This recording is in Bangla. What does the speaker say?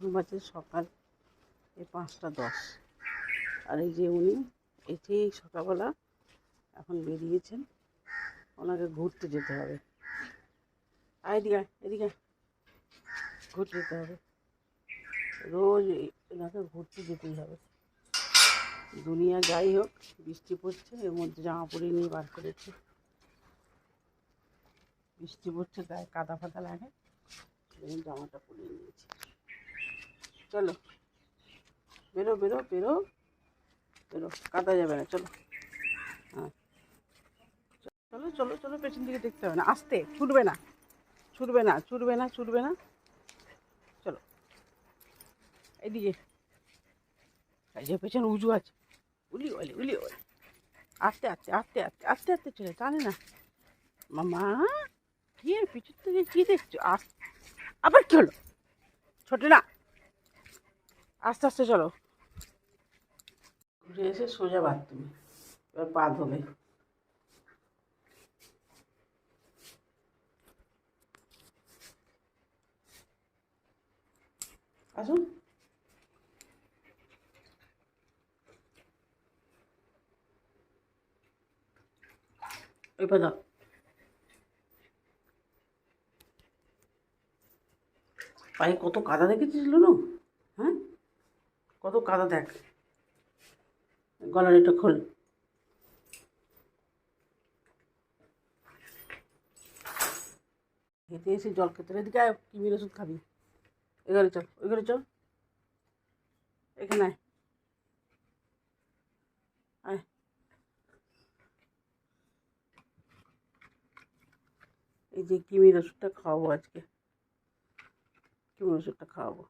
বাজে সকাল, এই পাঁচটা দশ। আর এই যে উনি এই সকালবেলা এখন বেরিয়েছেন, ওনাকে ঘুরতে যেতে হবে। আয়, এদিকে এদিকে ঘুরতে যেতে হবে। রোজ এনাকে ঘুরতে যেতেই হবে। দুনিয়া যাই হোক, বৃষ্টি পড়ছে, এর মধ্যে জামা পরে নিয়ে বার করেছে। বৃষ্টি পড়ছে, গায়ে কাদা ফাদা লাগে জামাটা পরে নিয়েছি। চলো। বেরো বেরো বেরো। বেরো, কাদা যাবে না, চলো। হ্যাঁ। চলো চলো চলো, পেছন দিকে দেখতে হবে না। আস্তে, ছুটবে না। ছুটবে না ছুটবে না ছুটবে না। চলো। এইদিকে এই যে পেছনে উজু আছে। উলি ওলি উলি ওলি। আস্তে আস্তে আস্তে আস্তে আস্তে আস্তে চলে টানে না। মামা, কি পিছন থেকে কি দেখছ? আস আবার কি হলো? ছোট না। আস্তে আস্তে চলো। ঘুরে এসে সোজা বাথরুমে, এবার পা ধোবে। আসুন। ওই পায়ে কত কাদা দেখেছিস না হ্যাঁ কত কাদা দেখ। গলার এটা খোল। হেঁটে এসে জল খেতে এদিকে আয় কিমির ওষুধ খাবি। এখানে চল ওইখানে চল। এখানে আয়। আয়। এই যে কিমির ওষুধটা খাওয়াবো আজকে। কিমির ওষুধটা খাওয়াবো।